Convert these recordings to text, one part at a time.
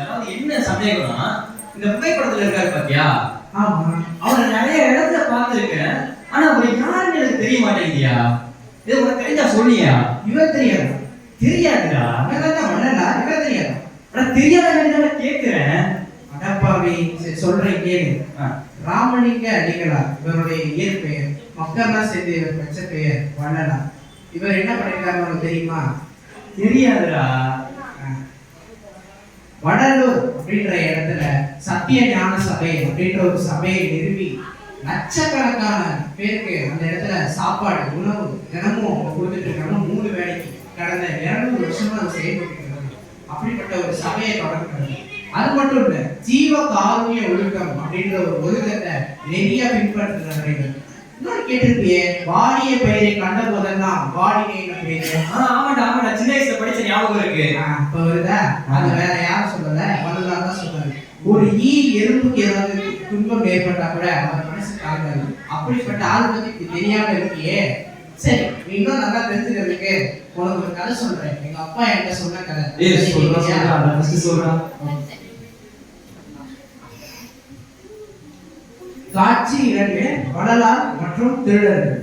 அதாவது என்ன சந்தேகம்னா இந்த புகைப்படத்துல இருக்காரு பாத்தியா? ஆமா. அவரை நிறைய இடத்துல பார்த்திருக்கேன். ஆனா அவர் யாருன்னு எனக்கு தெரிய மாட்டேங்குதியா? இது உனக்கு தெரிஞ்சா சொல்லியா? இவன் தெரியாது. தெரியாதுடா. இவன் தான் மன்னனா இவன் தெரியாது. ஆனா தெரியாத கேட்கிறேன். அடப்பாவி. சொல்றேன் கேளு. ராமலிங்க அடிகளார் இவருடைய இயற்பெயர். மக்கள்லாம் சேர்ந்து இவர் பெற்ற பெயர் வள்ளலா. இவர் என்ன பண்ணிருக்காரு தெரியுமா? தெரியாதுடா. அப்படின்ற இடத்துல சத்திய ஞான சபை அப்படின்ற ஒரு சபையை நிறுவி லட்சக்கணக்கான பேருக்கு அந்த இடத்துல சாப்பாடு உணவு தினமும் அவங்க கொடுத்துட்டு இருக்காங்க. மூணு வேலைக்கு கடந்த இருநூறு வருஷமா அதை செயல்பட்டு அப்படிப்பட்ட ஒரு சபையை தொடங்குறது. அது மட்டும் இல்ல ஜீவ காருண்ய ஒழுக்கம் அப்படின்ற ஒரு ஒழுக்கத்தை நிறைய பின்பற்றுறவர்கள் கேட்டிருப்பியே வாடிய பெயரை கண்ட போதெல்லாம் ஆனா ஆமாடா ஆமாடா சின்ன வயசுல படிச்ச ஞாபகம் இருக்கு. இப்ப வருதா? அது வேற யாரும் சொல்லல. வள்ளலார் தான் சொல்றாரு. ஒரு ஈ எறும்புக்கு ஏதாவது துன்பம் ஏற்பட்டா கூட அவர் மனசு தாங்காது அப்படிப்பட்ட ஆள் பத்தி தெரியாம இருக்கியே. சரி இன்னும் நல்லா தெரிஞ்சுக்கிறதுக்கு உனக்கு ஒரு கதை சொல்றேன். எங்க அப்பா என்கிட்ட சொன்ன கதை. ஏய் சொல்றா சொல்றா ஃபர்ஸ்ட் சொல்றா காட்சி இரண்டு வடலார் மற்றும் திருடர்கள்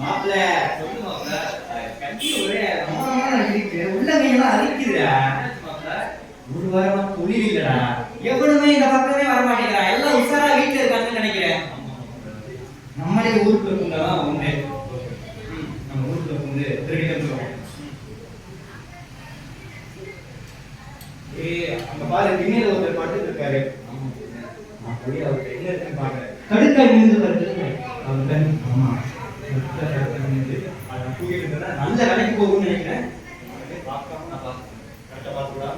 மாப்ள ஒரு வாரமா புரியல இல்லடா. இந்த பக்கமே வர மாட்டேங்கிறா எல்லாம் உஷாரா வீட்டுல இருக்காங்க நம்மளே ஊருக்கு பூந்தாதான் உண்டு நம்ம ஊருக்கு பூந்து திருடி வந்துடும் ஏய் அங்க பாரு திண்ணையில ஒருத்தர் பாட்டு இருக்காரு. நான் போய் அவர்கிட்ட என்ன இருக்குன்னு பாக்குறேன். கடுக்காய் நின்று வருது. ஆமா கடுக்காய் கடுக்காய் நின்று அதை நான் தூக்கிட்டு இருந்தேன்னா நல்ல வேலைக்கு போகும்னு நினைக்கிறேன் அதை பார்க்காம நான் பார்த்துக்கிறேன் கரெக்டாக பார்த்துக்கூடா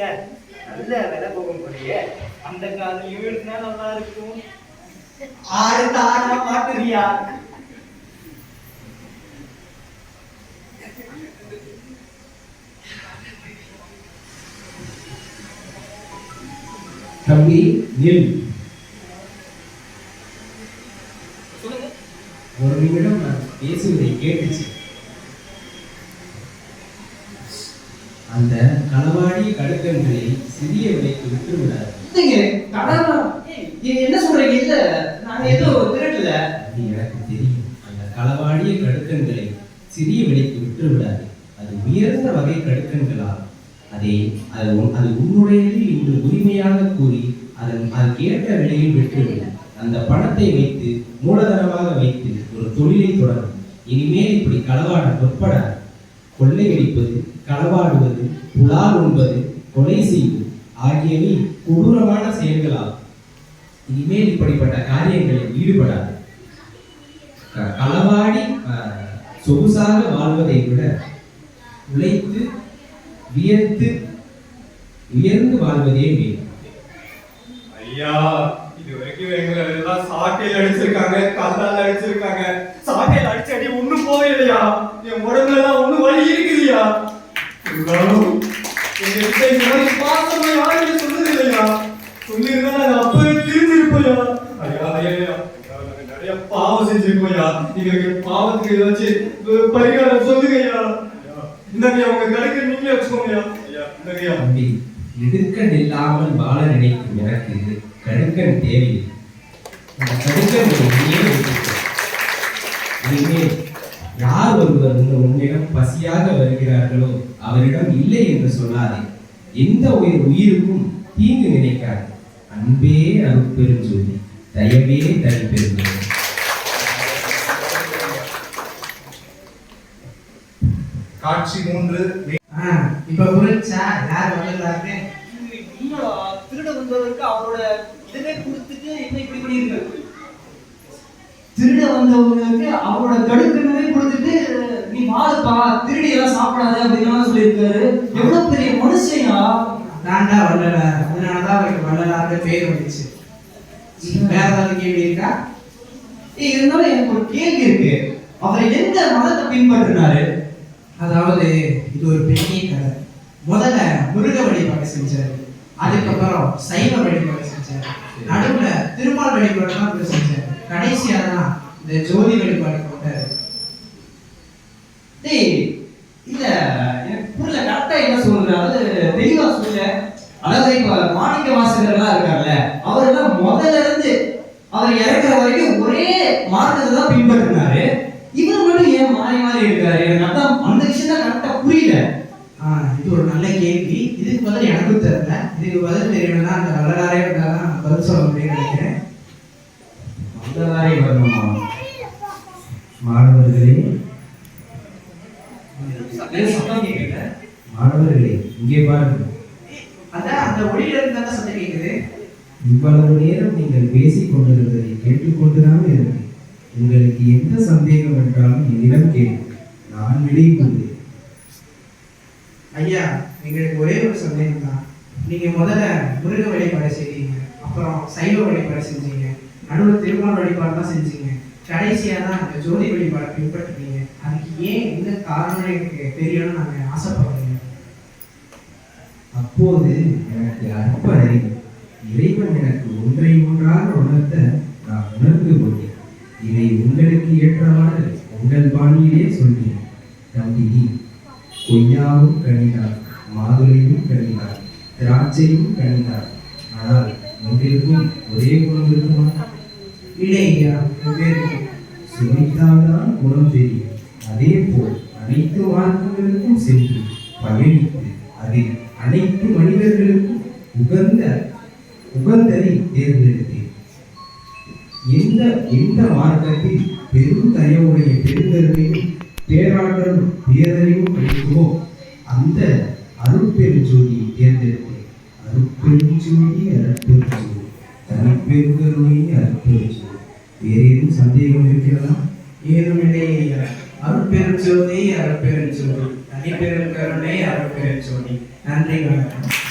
சார் நல்ல விலை போகும் போறியே அந்த காலையும் இருந்தா நல்லா இருக்கும். ஆடு தாரா பாட்டுறியா தம்பி நில். சொல்லுங்க. ஒரு நிமிடம் நான் பேசுவதை கேட்டுச்சு. அந்த களவாடிய கடுக்கன்களை சிறிய விலைக்கு விட்டு விடாது என்ன சொல்றீங்க? இல்ல நாங்க ஏதோ திருடல எனக்கு தெரியும். அந்த களவாடிய கடுக்கன்களை சிறிய விலைக்கு விட்டு விடாது அது உயர்ந்த வகை கடுக்கன்களா அதை அது அது உன்னுடையது என்று உரிமையாக கூறி அதன் அதற்கு ஏற்ற விலையில் விற்றுவிடு அந்த பணத்தை வைத்து மூலதனமாக வைத்து ஒரு தொழிலை தொடரும் இனிமேல் இப்படி களவாட முற்படாது கொள்ளையடிப்பது களவாடுவது புலால் உண்பது கொலை செய்வது ஆகியவை கொடூரமான செயல்களாகும். இனிமேல் இப்படிப்பட்ட காரியங்களில் ஈடுபடாது. களவாடி அஹ், சொகுசாக வாழ்வதை விட உழைத்து வியர்த்து உயர்ந்து வாழ்வதே வேண்டும் ஐயா இது வரைக்கும் எங்களை எல்லாம் சாட்டையில அடிச்சிருக்காங்க கல்லால் அடிச்சிருக்காங்க. சாட்டையில அடிச்சு அடி ஒண்ணும் போகலையா உடம்புல எல்லாம் ஒண்ணும் வலி இருக்குதுயா இருந்தாலும் எங்க இந்த மாதிரி பாசமா யாருமே சொன்னது இல்லையா சொல்லியிருந்தா நாங்க அப்பவே திருந்திருப்போயா ஐயா ஐயா நிறைய பாவம் செஞ்சிருக்கோம்யா எங்களுக்கு பாவத்துக்கு ஏதாச்சும் பரிகாரம் சொல்லுங்கய்யா ஐயா, நீங்களே வச்சுக்கோங்கய்யா ஐயா தம்பி வாழ நினைக்கும் எனக்கு நீயே வைத்துக்கோ. இனிமேல் யார் ஒருவர் உன் உன்னிடம் பசியாக வருகிறார்களோ அவரிடம் இல்லை என்று சொல்லாதே. எந்த உயிர் உயிருக்கும் தீங்கு நினைக்காது அன்பே அருட்பெருஞ்சோதி தயவே தனிப்பெருஞ்சோதி காட்சி மூன்று. இப்ப புரிஞ்சா யார் வள்ளலார்னு உண்மைடா திருட வந்தவருக்கு அவரோட இதுவே கொடுத்துட்டு என்ன இப்படி பண்ணிருக்காரு திருட வந்தவங்களுக்கு அவரோட கடுக்கனவே கொடுத்துட்டு நீ வாழுப்பா திருடி எல்லாம் சாப்பிடாத அப்படின்னு சொல்லியிருக்காரு. எவ்வளவு பெரிய மனுஷயா தாண்டா வள்ளலார் அதனாலதான் அவருக்கு வள்ளலார்னு பேர் வந்துச்சு. வேற ஏதாவது கேள்வி இருக்கா? இருந்தாலும் எனக்கு ஒரு கேள்வி இருக்கு. அவர் எந்த மதத்தை பின்பற்றினாரு? அதாவது இது ஒரு பெரிய கதை. முதல்ல முருக வழிபாடு செஞ்சாரு. அதுக்கப்புறம் சைவ வழிபாடு செஞ்சாரு. நடுவுல திருமால் வழிபாடு தான் செஞ்சாரு. கடைசியா தான் இந்த ஜோதி வெளிப்பாடு கொண்டாரு டேய் இல்ல எனக்கு புரியல கரெக்டா என்ன சொல்ற அதாவது தெளிவா சொல்ல அதாவது இப்ப மாணிக்க வாசகர் எல்லாம் இருக்கார்ல அவர் எல்லாம் முதல்ல இருந்து அவர் இறக்குற வரைக்கும் ஒரே மார்க்கத்தை தான் பின்பற்றினாரு. இவர் மட்டும் ஏன் மாறி மாறி இருக்காரு? எனக்கு அதான் அந்த விஷயம் தான் கரெக்டா புரியல. ஆஹ் இது ஒரு நல்ல கேள்வி. இதுக்கு பதில் எனக்கும் தெரியல. இதுக்கு பதில் தெரியணும்னா அந்த வள்ளலாரே இருந்தாதான் பதில் சொல்ல முடியும்னு நினைக்கிறேன் அந்த வேலை வரணுமா மாணவர்களே ஏன் சத்தம் கேட்கல மாணவர்களே இங்கே பாருங்கள் அதான் அந்த ஒளியில இருந்தா தான் சத்தம் கேக்குது இவ்வளவு நேரம் நீங்கள் பேசிக் கொண்டிருந்ததை கேட்டுக்கொண்டுதான் இருந்தேன். உங்களுக்கு எந்த சந்தேகம் என்றாலும் என்னிடம் கேளுங்கள் நான் விடை கூறுவேன் ஐயா எங்களுக்கு ஒரே ஒரு சந்தேகம் தான் நீங்க முதல்ல முருக வழிபாடு செய்தீங்க அப்புறம் சைவ வழிபாடு செஞ்சீங்க நடுவில் திருமால் வழிபாடு தான் செஞ்சீங்க. கடைசியா தான் அந்த ஜோதி வழிபாடு பின்பற்றுறீங்க அதுக்கு ஏன் என்ன காரணம் எனக்கு தெரியணும்னு நாங்க ஆசைப்படுறீங்க அப்போது இறைவன் எனக்கு ஒன்றை ஒன்றாக உணர்த்த நான் உணர்ந்து கொண்டேன். இதை உங்களுக்கு ஏற்றவாறு உங்கள் பாணியிலே சொல்கிறேன். தம்பி கொய்யாவும் கனிதான் மாதுளையும் கனிதான் திராட்சையும் கனிதான் ஆனால் மூன்றிற்கும் ஒரே குணம் இருக்குமா? இல்லை ஐயா சுவைத்தால்தான் குணம் தெரியும். அதே போல் அனைத்து மார்க்கங்களுக்கும் சென்று பயணித்து அதில் அனைத்து மனிதர்களுக்கும் உகந்த உகந்ததை தேர்ந்தெடுத்தேன். எந்த எந்த மார்க்கத்தில் பெரும் தயவுடைய பெருந்தருமையும் பேராற்றலும் பேரறிவும் கிடைக்குமோ அந்த அருட்பெருஞ்சோதியை தேர்ந்தெடுத்தேன். அருட்பெருஞ்சோதி அருட்பெருஞ்சோதி தனிப்பெருங்கருணை அருட்பெருஞ்சோதி வேறு ஏதும் சந்தேகம் இருக்கிறதா? ஏதுமில்லை ஐயா. அருட்பெரும் ஜோதி அருட்பெரும் ஜோதி. தனிப்பெரும் கருணை அருட்பெரும் ஜோதி. நன்றி வணக்கம்.